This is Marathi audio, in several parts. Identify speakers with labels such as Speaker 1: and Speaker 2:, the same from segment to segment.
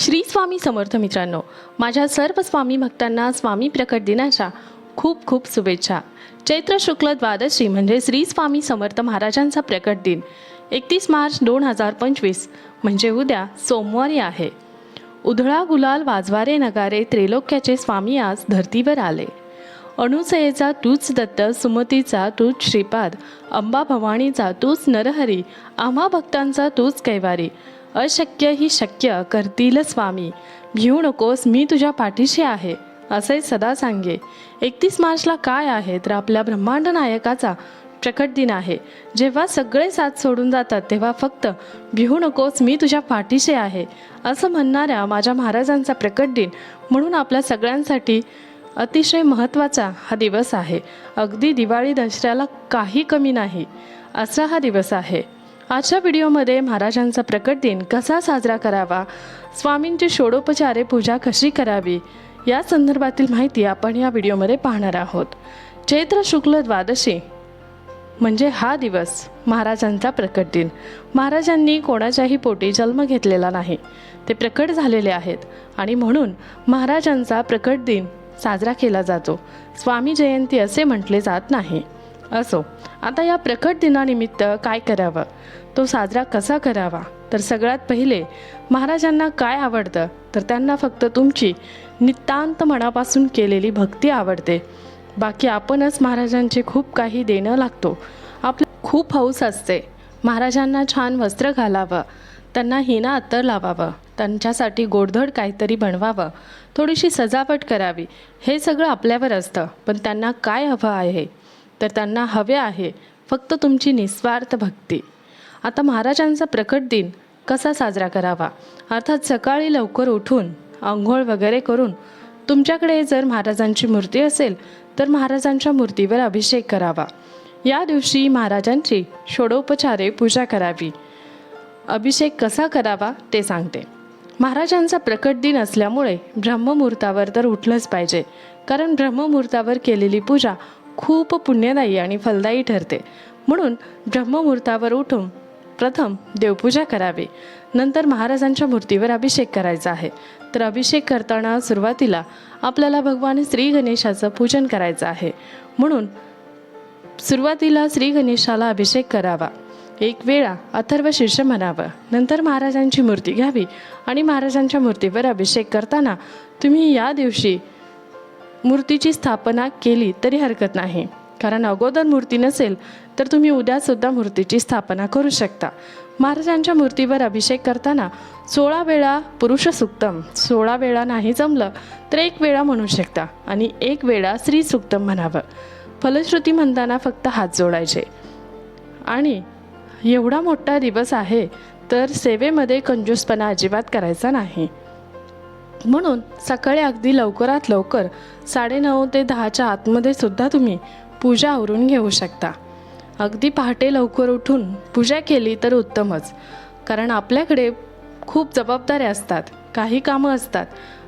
Speaker 1: श्री स्वामी समर्थ मित्रांनो माझ्या सर्व स्वामी भक्तांना स्वामी प्रकट दिनाच्या खूप खूप शुभेच्छा. चैत्र शुक्ल द्वादशी म्हणजे श्री स्वामी समर्थ महाराजांचा प्रकट दिन एकतीस मार्च दोन हजार पंचवीस म्हणजे उद्या सोमवारी आहे. उधळा गुलाल वाजवारे नगारे त्रेलोक्याचे स्वामी आज धर्तीवर आले. अणुसयेचा तूच दत्त सुमतीचा तूच श्रीपाद अंबा भवानीचा तूच नरहरी आम्हा भक्तांचा तूच कैवारी अशक्य ही शक्य करतील स्वामी. भिऊ नकोस मी तुझ्या पाठीशी आहे असे सदा सांगे. एकतीस मार्चला काय आहे तर आपल्या ब्रह्मांड नायकाचा प्रकट दिन आहे. जेव्हा सगळे साथ सोडून जातात तेव्हा फक्त भिऊ नकोस मी तुझ्या पाठीशी आहे असं म्हणणाऱ्या माझ्या महाराजांचा प्रकट दिन म्हणून आपल्या सगळ्यांसाठी अतिशय महत्त्वाचा हा दिवस आहे. अगदी दिवाळी दसऱ्याला काही कमी नाही. असा हा दिवस आहे. आजच्या व्हिडिओमध्ये महाराजांचा प्रकट दिन कसा साजरा करावा? स्वामींची षोडोपचारे पूजा कशी करावी? या संदर्भातील माहिती आपण या व्हिडिओमध्ये पाहणार आहोत. चैत्र शुक्ल द्वादशी म्हणजे हा दिवस महाराजांचा प्रकट दिन. महाराजांनी कोणाच्याही पोटी जन्म घेतलेला नाही. ते प्रकट झालेले आहेत आणि म्हणून महाराजांचा प्रकट दिन साजरा केला जातो. स्वामी जयंती असे म्हटले जात नाही. असो. आता या प्रकट दिनानिमित्त काय करावं? तो साजरा कसा करावा? तर सगळ्यात पहिले महाराजांना काय आवडतं? तर त्यांना फक्त तुमची नितांत मनापासून केलेली भक्ती आवडते. बाकी आपणच महाराजांचे खूप काही देणं लागतो. आपलं खूप हौस असते. महाराजांना छान वस्त्र घालावं. त्यांना हिना अत्तर लावावं. त्यांच्यासाठी गोडधड काहीतरी बनवावं. थोडीशी सजावट करावी. हे सगळं आपल्यावर असतं. पण त्यांना काय हवं आहे? तर त्यांना हवे आहे फक्त तुमची निस्वार्थ भक्ती. आता महाराजांचा प्रकट दिन कसा साजरा करावा? अर्थात सकाळी लवकर उठून आंघोळ वगैरे करून तुमच्याकडे जर महाराजांची मूर्ती असेल तर महाराजांच्या मूर्तीवर अभिषेक करावा. या दिवशी महाराजांची षोडोपचारे पूजा करावी. अभिषेक कसा करावा ते सांगते. महाराजांचा प्रकट दिन असल्यामुळे ब्रह्ममुहूर्तावर तर उठलंच पाहिजे कारण ब्रह्ममुहूर्तावर केलेली पूजा खूप पुण्यदायी आणि फलदायी ठरते. म्हणून ब्रह्ममुहूर्तावर उठून प्रथम देवपूजा करावी. नंतर महाराजांच्या मूर्तीवर अभिषेक करायचा आहे. तर अभिषेक करताना सुरुवातीला आपल्याला भगवान श्री गणेशाचं पूजन करायचं आहे. म्हणून सुरुवातीला श्री गणेशाला अभिषेक करावा. एक वेळा अथर्व शीर्ष म्हणावं. नंतर महाराजांची मूर्ती घ्यावी आणि महाराजांच्या मूर्तीवर अभिषेक करताना तुम्ही या दिवशी मूर्तीची स्थापना केली तरी हरकत नाही. कारण अगोदर मूर्ती नसेल तर तुम्ही उद्यासुद्धा मूर्तीची स्थापना करू शकता. महाराजांच्या मूर्तीवर अभिषेक करताना सोळा वेळा पुरुष सुक्तम सोळा वेळा नाही जमलं तर एक वेळा म्हणू शकता आणि एक वेळा स्त्री सुक्तम म्हणावं. फलश्रुती म्हणताना फक्त हात जोडायचे. आणि एवढा मोठा दिवस आहे तर सेवेमध्ये कंजूसपणा अजिबात करायचा नाही. म्हणून सकाळी अगदी लवकरात लवकर साडेनऊ ते दहाच्या आतमध्ये सुद्धा तुम्ही पूजा आवरून घेऊ शकता. अगदी पहाटे लवकर उठून पूजा केली तर उत्तमच कारण आपल्याकडे खूप जबाबदाऱ्या असतात काही कामं असतात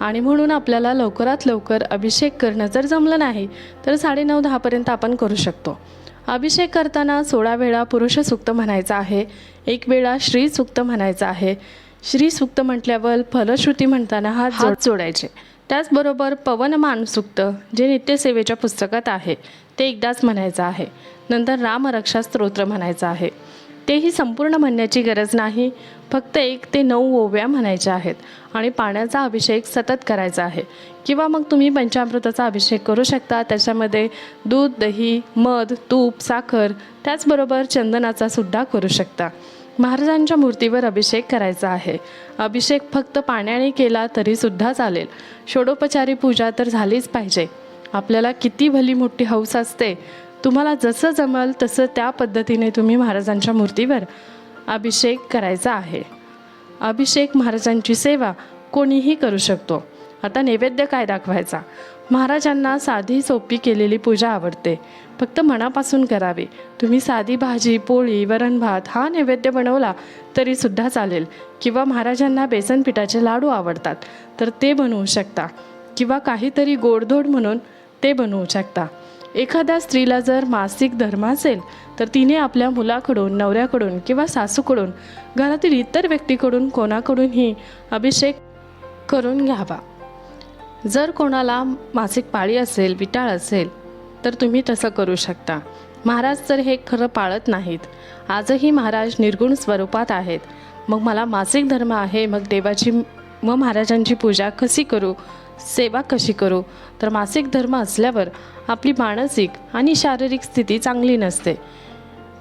Speaker 1: आणि म्हणून आपल्याला लवकरात लवकर अभिषेक करणं जर जमलं नाही तर साडेनऊ दहापर्यंत आपण करू शकतो. अभिषेक करताना सोळा वेळा पुरुष सुक्त म्हणायचं आहे एक वेळा श्री सुक्त म्हणायचं आहे श्री सुक्त म्हटल्यावर फलश्रुती म्हणताना हात जोड जोडायचे. त्याचबरोबर पवनमान सुक्त जे नित्यसेवेच्या पुस्तकात आहे ते एकदाच म्हणायचं आहे. नंतर रामरक्षा स्तोत्र म्हणायचं आहे. तेही संपूर्ण म्हणण्याची गरज नाही फक्त एक ते नऊ ओव्या म्हणायच्या आहेत आणि पाण्याचा अभिषेक सतत करायचा आहे. किंवा मग तुम्ही पंचामृताचा अभिषेक करू शकता त्याच्यामध्ये दूध दही मध तूप साखर त्याचबरोबर चंदनाचा सुद्धा करू शकता. महाराजांच्या मूर्तीवर अभिषेक करायचा आहे. अभिषेक फक्त पाण्याने केला तरीसुद्धा चालेल. षोडोपचारी पूजा तर झालीच पाहिजे. आपल्याला किती भली मोठी हौस असते. तुम्हाला जसं जमल तसं त्या पद्धतीने तुम्ही महाराजांच्या मूर्तीवर अभिषेक करायचा आहे. अभिषेक महाराजांची सेवा कोणीही करू शकतो. आता नैवेद्य काय दाखवायचा? महाराजांना साधी सोपी केलेली पूजा आवडते. फक्त मनापासून करावी. तुम्ही साधी भाजी पोळी वरण भात हा नैवेद्य बनवला तरीसुद्धा चालेल. किंवा महाराजांना बेसन पिठाचे लाडू आवडतात तर ते बनवू शकता. किंवा काहीतरी गोडधोड म्हणून ते बनवू शकता. एखाद्या स्त्रीला जर मासिक धर्म असेल तर तिने आपल्या मुलाकडून नवऱ्याकडून किंवा सासूकडून घरातील इतर व्यक्तीकडून कोणाकडूनही अभिषेक करून घ्यावा. जर कोणाला मासिक पाळी असेल विटाळ असेल तर तुम्ही तसं करू शकता. महाराज तर हे खरं पाळत नाहीत. आजही महाराज निर्गुण स्वरूपात आहेत. मग मला मासिक धर्म आहे मग देवाची व महाराजांची पूजा कशी करू सेवा कशी करू? तर मासिक धर्म असल्यावर आपली मानसिक आणि शारीरिक स्थिती चांगली नसते.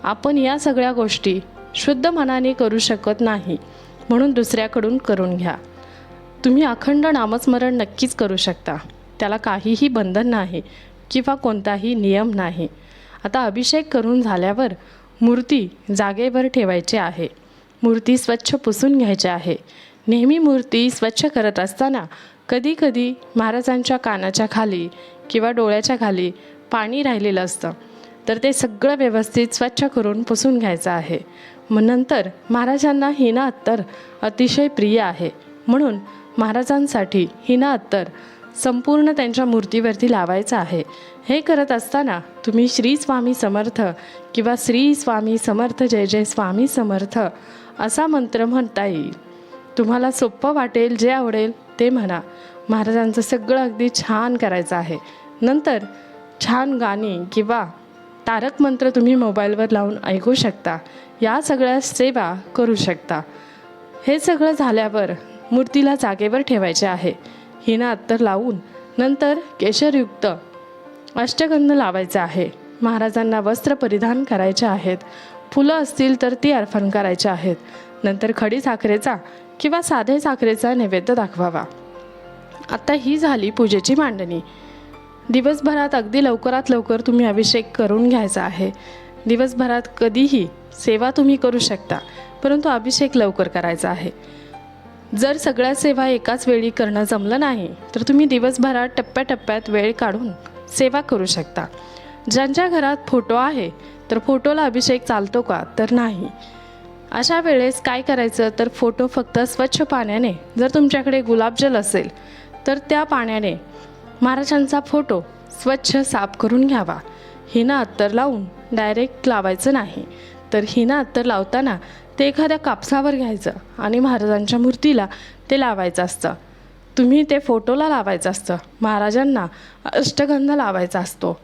Speaker 1: आपण या सगळ्या गोष्टी शुद्ध मनाने करू शकत नाही. म्हणून दुसऱ्याकडून करून घ्या. तुम्ही अखंड नामस्मरण नक्कीच करू शकता. त्याला काहीही बंधन नाही किंवा कोणताही नियम नाही. आता अभिषेक करून झाल्यावर मूर्ती जागेवर ठेवायची आहे. मूर्ती स्वच्छ पुसून घ्यायची आहे. नेहमी मूर्ती स्वच्छ करत असताना कधीकधी महाराजांच्या कानाच्या खाली किंवा डोळ्याच्या खाली पाणी राहिलेलं असतं. तर ते सगळं व्यवस्थित स्वच्छ करून पुसून घ्यायचं आहे. मग नंतर महाराजांना हिना अत्तर अतिशय प्रिय आहे. म्हणून महाराजांसाठी हिना अत्तर संपूर्ण त्यांच्या मूर्तीवरती लावायचं आहे. हे करत असताना तुम्ही श्री स्वामी समर्थ किंवा श्री स्वामी समर्थ जय जय स्वामी समर्थ असा मंत्र म्हणता येईल. तुम्हाला सोपं वाटेल जे आवडेल ते म्हणा. महाराजांचं सगळं अगदी छान करायचं आहे. नंतर छान गाणी किंवा तारक मंत्र तुम्ही मोबाईलवर लावून ऐकू शकता. या सगळ्या सेवा करू शकता. हे सगळं झाल्यावर मूर्तीला जागेवर ठेवायचे आहे. हिना अत्तर लावून नंतर केशरयुक्त अष्टगंध लावायचा आहे. महाराजांना वस्त्र परिधान करायचे आहेत. फुलं असतील तर ती अर्पण करायचे आहेत. नंतर खडी साखरेचा किंवा साधे साखरेचा नैवेद्य दाखवावा. आता ही झाली पूजेची मांडणी. दिवसभरात अगदी लवकरात लवकर तुम्ही अभिषेक करून घ्यायचा आहे. दिवसभरात कधीही सेवा तुम्ही करू शकता परंतु अभिषेक लवकर करायचा आहे. जर सगळ्या सेवा एकाच वेळी करणं जमलं नाही तर तुम्ही दिवसभरात टप्प्याटप्प्यात वेळ काढून सेवा करू शकता. ज्यांच्या घरात फोटो आहे तर फोटोला अभिषेक चालतो का? तर नाही. अशा वेळेस काय करायचं? तर फोटो फक्त स्वच्छ पाण्याने जर तुमच्याकडे गुलाबजल असेल तर त्या पाण्याने महाराजांचा फोटो स्वच्छ साफ करून घ्यावा. हिना अत्तर लावून डायरेक्ट लावायचं नाही. तर हिना अत्तर लावताना ते एखाद्या कापसावर घ्यायचं आणि महाराजांच्या मूर्तीला ते लावायचं असतं. तुम्ही ते फोटोला लावायचं असतं. महाराजांना अष्टगंध लावायचा असतो.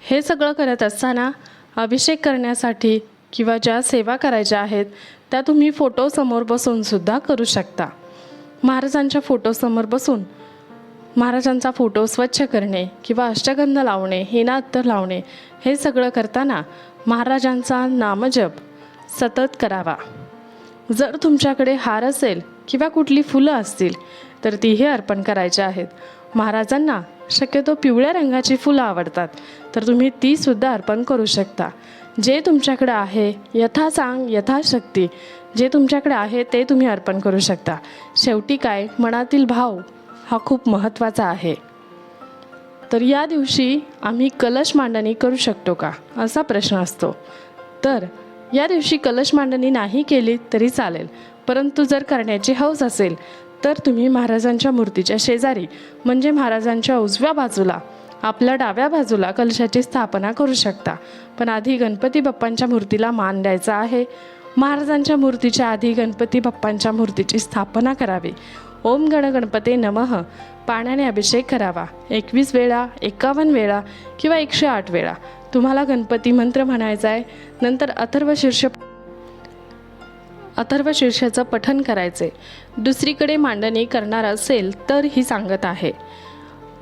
Speaker 1: हे सगळं करत असताना अभिषेक करण्यासाठी किंवा ज्या सेवा करायच्या आहेत त्या तुम्ही फोटोसमोर बसून सुद्धा करू शकता. महाराजांच्या फोटोसमोर बसून महाराजांचा फोटो स्वच्छ करणे किंवा अष्टगंध लावणे हिना अत्तर लावणे हे सगळं करताना महाराजांचा नामजप सतत करावा. जर तुमच्याकडे हार असेल किंवा कुठली फुलं असतील तर तीही अर्पण करायची आहेत. महाराजांना शक्यतो पिवळ्या रंगाची फुलं आवडतात तर तुम्ही ती सुद्धा अर्पण करू शकता. जे तुमच्याकडे आहे यथा सांग यथाशक्ती जे तुमच्याकडे आहे ते तुम्ही अर्पण करू शकता. शेवटी काय? मनातील भाव हा खूप महत्त्वाचा आहे. तर या दिवशी आम्ही कलश मांडणी करू शकतो का? असा प्रश्न असतो. तर या दिवशी कलश मांडणी नाही केली तरी चालेल. परंतु जर करण्याची हौस असेल तर तुम्ही महाराजांच्या मूर्तीच्या शेजारी म्हणजे महाराजांच्या उजव्या बाजूला आपल्या डाव्या बाजूला कलशाची स्थापना करू शकता. पण आधी गणपती बाप्पांच्या मूर्तीला मान द्यायचा आहे. महाराजांच्या मूर्तीच्या आधी गणपती बाप्पांच्या मूर्तीची स्थापना करावी. ओम गण गणपते नमः. पाण्याने अभिषेक करावा. एकवीस वेळा एकावन्न वेळा किंवा एकशे आठ वेळा. तुम्हाला गणपती मंत्र म्हणायचा आहे. नंतर अथर्व शीर्ष अथर्व शीर्षाचं पठन करायचे. दुसरीकडे मांडणी करणार असेल तर ही सांगत आहे.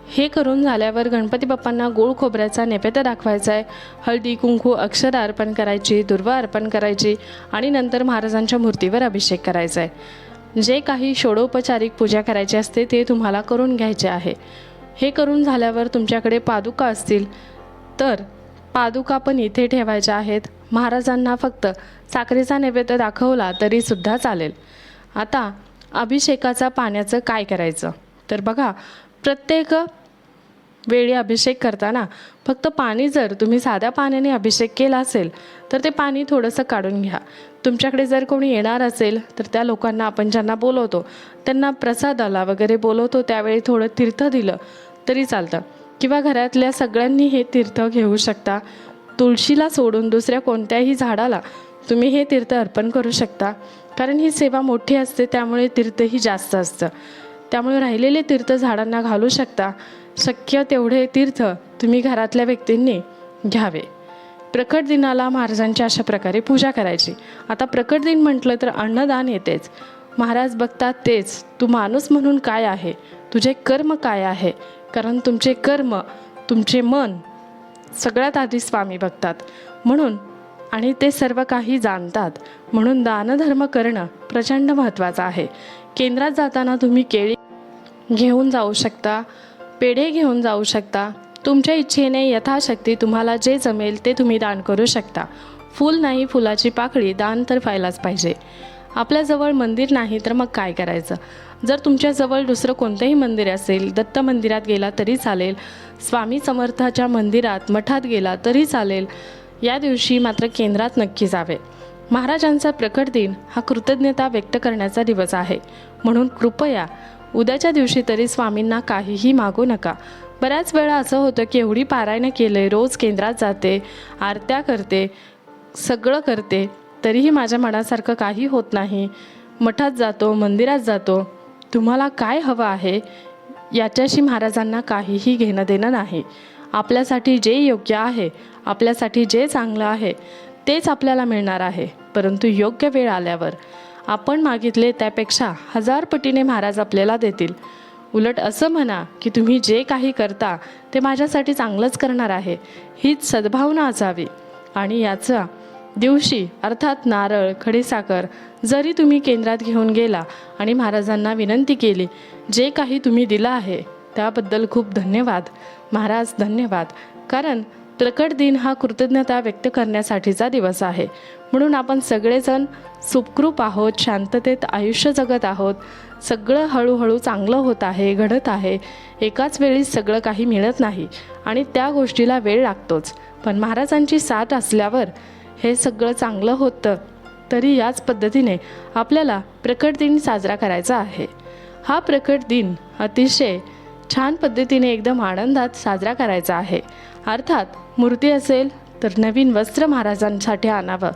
Speaker 1: हे करून झाल्यावर गणपती बाप्पांना गोळ खोबऱ्याचा नैवेद्य दाखवायचा आहे. हळदी कुंकू अक्षर अर्पण करायची दुर्वा अर्पण करायची आणि नंतर महाराजांच्या मूर्तीवर अभिषेक करायचा आहे. जे काही षोडोपचारिक पूजा करायची असते ते तुम्हाला करून घ्यायचे आहे. हे करून झाल्यावर तुमच्याकडे पादुका असतील तर पादुका पण इथे ठेवायच्या आहेत. महाराजांना फक्त साखरेचा नैवेद्य दाखवला तरी सुद्धा चालेल. आता अभिषेकाचा पाण्याचं काय करायचं? तर बघा प्रत्येक वेळी अभिषेक करताना फक्त पाणी जर तुम्ही साध्या पाण्याने अभिषेक केला असेल तर ते पाणी थोडंसं काढून घ्या. तुमच्याकडे जर कोणी येणार असेल तर त्या लोकांना आपण ज्यांना बोलवतो त्यांना प्रसादाला वगैरे बोलवतो त्यावेळी थोडं तीर्थ दिलं तरी चालतं. किंवा घरातल्या सगळ्यांनी हे तीर्थ घेऊ शकता. तुळशीला सोडून दुसऱ्या कोणत्याही झाडाला तुम्ही हे तीर्थ अर्पण करू शकता. कारण ही सेवा मोठी असते त्यामुळे तीर्थही जास्त असतं. त्यामुळे राहिलेले तीर्थ झाडांना घालू शकता. शक्य तेवढे तीर्थ तुम्ही घरातल्या व्यक्तींनी घ्यावे. प्रकट दिनाला महाराजांची अशा प्रकारे पूजा करायची. आता प्रकट दिन म्हटलं तर अन्नदान येतेच. महाराज बघतात तेच तू माणूस म्हणून काय आहे? तुझे कर्म काय आहे? कारण तुमचे कर्म तुमचे मन सगळ्यात आधी स्वामी बघतात. म्हणून आणि ते सर्व काही जाणतात. म्हणून दानधर्म करणं प्रचंड महत्त्वाचं आहे. केंद्रात जाताना तुम्ही केळी घेऊन जाऊ शकता पेढे घेऊन जाऊ शकता. तुमच्या इच्छेने यथाशक्ती तुम्हाला जे जमेल ते तुम्ही दान करू शकता. फूल नाही फुलाची पाकळी दान तर व्हायलाच पाहिजे. आपल्याजवळ मंदिर नाही तर मग काय करायचं? जर तुमच्याजवळ दुसरं कोणतंही मंदिर असेल दत्त मंदिरात गेला तरी चालेल स्वामी समर्थाच्या मंदिरात मठात गेला तरी चालेल या दिवशी मात्र केंद्रात नक्की जावे. महाराजांचा प्रकट दिन हा कृतज्ञता व्यक्त करण्याचा दिवस आहे. म्हणून कृपया उद्याच्या दिवशी तरी स्वामींना काहीही मागू नका. बऱ्याच वेळा असं होतं की एवढी पारायणं केलं रोज केंद्रात जाते आरत्या करते सगळं करते तरीही माझ्या मनासारखं काही होत नाही. मठात जातो मंदिरात जातो. तुम्हाला काय हवं आहे? याच्याशी महाराजांना काहीही घेणं देणं नाही. आपल्यासाठी जे योग्य आहे आपल्यासाठी जे चांगलं आहे तेच आपल्याला मिळणार आहे. परंतु योग्य वेळ आल्यावर आपण मागितले त्यापेक्षा हजार पटीने महाराज आपल्याला देतील. उलट असं म्हणा की तुम्ही जे काही करता ते माझ्यासाठी चांगलंच करणार आहे. हीच सद्भावना असावी. आणि याचा दिवशी अर्थात नारळ खडीसाखर जरी तुम्ही केंद्रात घेऊन गेला आणि महाराजांना विनंती केली जे काही तुम्ही दिलं आहे त्याबद्दल खूप धन्यवाद. महाराज धन्यवाद. कारण प्रकट दिन हा कृतज्ञता व्यक्त करण्यासाठीचा दिवस आहे. म्हणून आपण सगळेजण सुखरूप आहोत शांततेत आयुष्य जगत आहोत. सगळं हळूहळू चांगलं होत आहे घडत आहे. एकाच वेळी सगळं काही मिळत नाही आणि त्या गोष्टीला वेळ लागतोच. पण महाराजांची साथ असल्यावर हे सगळं चांगलं होतं तरी याच पद्धतीने आपल्याला प्रकट दिन साजरा करायचा आहे. हा प्रकट दिन अतिशय छान पद्धतीने एकदम आनंदात साजरा करायचा आहे. अर्थात मूर्ती असेल तर नवीन वस्त्र महाराजांसाठी आणावं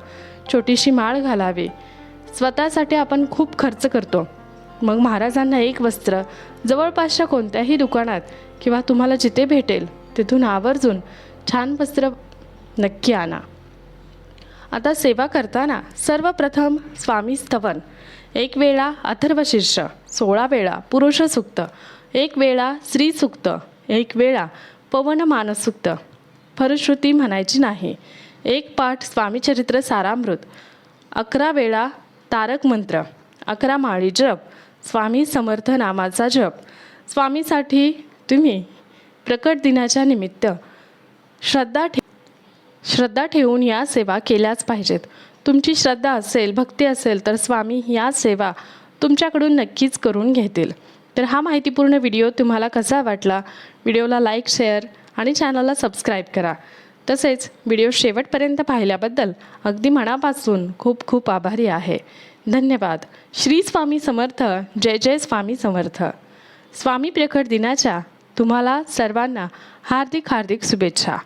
Speaker 1: छोटीशी माळ घालावी. स्वतःसाठी आपण खूप खर्च करतो. मग महाराजांना एक वस्त्र जवळपासच्या कोणत्याही दुकानात किंवा तुम्हाला जिथे भेटेल तिथून आवर्जून छान वस्त्र नक्की आणा. आता सेवा करताना सर्वप्रथम स्वामी स्तवन. एक वेळा अथर्वशीर्ष सोळा वेळा पुरुष सुक्त एक वेळा स्त्री सुक्त एक वेळा पवन मानसुक्त फलश्रुती म्हणायची नाही. एक पाठ स्वामीचरित्र सारामृत. अकरा वेळा तारक मंत्र. अकरा माळी जप. स्वामी समर्थ नामाचा जप. स्वामीसाठी तुम्ही प्रकट दिनाच्या निमित्त श्रद्धा ठे श्रद्धा ठेवून या सेवा केल्याच पाहिजेत. तुमची श्रद्धा असेल भक्ती असेल तर स्वामी या सेवा तुमच्याकडून नक्कीच करून घेतील. तर हा माहितीपूर्ण व्हिडिओ तुम्हाला कसा वाटला? व्हिडिओला लाईक शेअर आणि चॅनलला सबस्क्राईब करा. तसेच व्हिडिओ शेवटपर्यंत पाहिल्याबद्दल अगदी मनापासून खूप खूप आभारी आहे. धन्यवाद. श्री स्वामी समर्थ. जय जय स्वामी समर्थ. स्वामी प्रकट दिनाच्या तुम्हाला सर्वांना हार्दिक हार्दिक शुभेच्छा.